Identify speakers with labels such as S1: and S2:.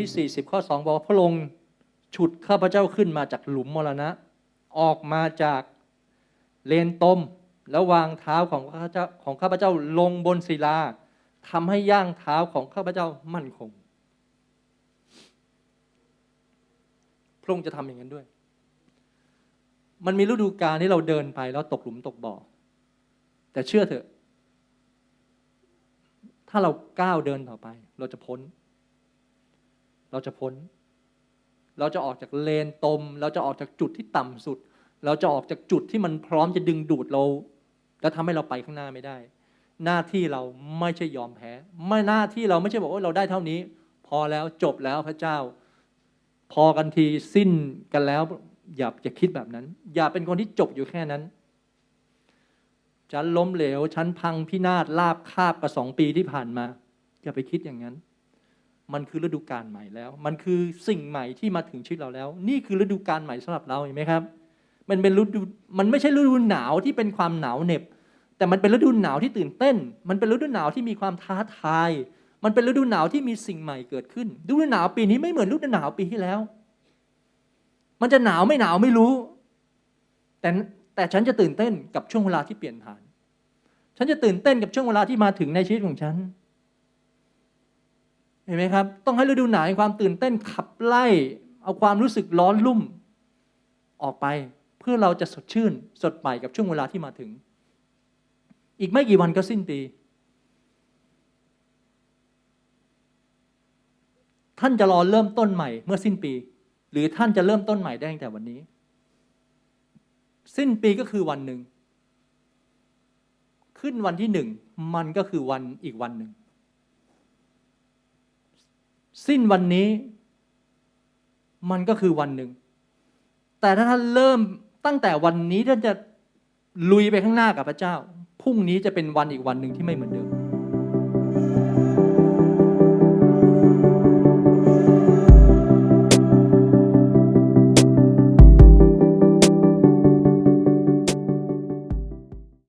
S1: ที่ 40 ข้อ 2 บอกว่าพระองค์ฉุดข้าพเจ้าขึ้นมาจากหลุมมรณะ ออกมาจากเลนตม แล้ววางเท้าของข้าพเจ้าของข้าพเจ้าลงบนศิลาทำให้ย่างเท้าของข้าพเจ้ามั่นคง พระองค์จะทำอย่างนั้นด้วย มันมีฤดูกาลที่เราเดินไปแล้วตกหลุมตกบ่อ แต่เชื่อเถอะ ถ้าเราก้าวเดินต่อไป เราจะพ้น เราจะพ้น เราจะออกจากเลนตม เราจะออกจากจุดที่ต่ำสุด เราจะออกจากจุดที่มันพร้อมจะดึงดูดเรา แล้วทำให้เราไปข้างหน้าไม่ได้ หน้าที่เราไม่ใช่ยอมแพ้ ไม่หน้าที่เราไม่ใช่บอกว่าเราได้เท่านี้ พอแล้วจบแล้วพระเจ้า พอกันทีสิ้นกันแล้ว อย่าอย่าคิดแบบนั้น อย่าเป็นคนที่จบอยู่แค่นั้นฉันล้มเหลว ฉันพังพินาศลาบคาบกับสองปีที่ผ่านมา อย่าไปคิดอย่างนั้น มันคือฤดูกาลใหม่แล้ว มันคือสิ่งใหม่ที่มาถึงชีวิตเราแล้ว นี่คือฤดูกาลใหม่สำหรับเราเห็นไหมครับ มันเป็นฤดู มันไม่ใช่ฤดูหนาวที่เป็นความหนาวเหน็บ แต่มันเป็นฤดูหนาวที่ตื่นเต้น มันเป็นฤดูหนาวที่มีความท้าทาย มันเป็นฤดูหนาวที่มีสิ่งใหม่เกิดขึ้น ฤดูหนาวปีนี้ไม่เหมือนฤดูหนาวปีที่แล้ว มันจะหนาวไม่หนาวไม่รู้ แต่แต่ฉันจะตื่นเต้นกับช่วงเวลาที่เปลี่ยนผ่าน ฉันจะตื่นเต้นกับช่วงเวลาที่มาถึงในชีวิตของฉัน เห็นไหมครับ ต้องให้ฤดูหนาวความตื่นเต้นขับไล่ เอาความรู้สึกร้อนรุ่ม ออกไปเพื่อเราจะสดชื่น สดใหม่กับช่วงเวลาที่มาถึง อีกไม่กี่วันก็สิ้นปี ท่านจะรอเริ่มต้นใหม่เมื่อสิ้นปี หรือท่านจะเริ่มต้นใหม่ได้ตั้งแต่วันนี้ สิ้นปีก็คือวันหนึ่ง ขึ้นวันที่หนึ่งมันก็คือวันอีกวันหนึ่ง สิ้นวันนี้มันก็คือวันหนึ่ง แต่ถ้าท่านเริ่มตั้งแต่วันนี้ท่านจะลุยไปข้างหน้ากับพระเจ้า พรุ่งนี้จะเป็นวันอีกวันหนึ่งที่ไม่เหมือนเดิม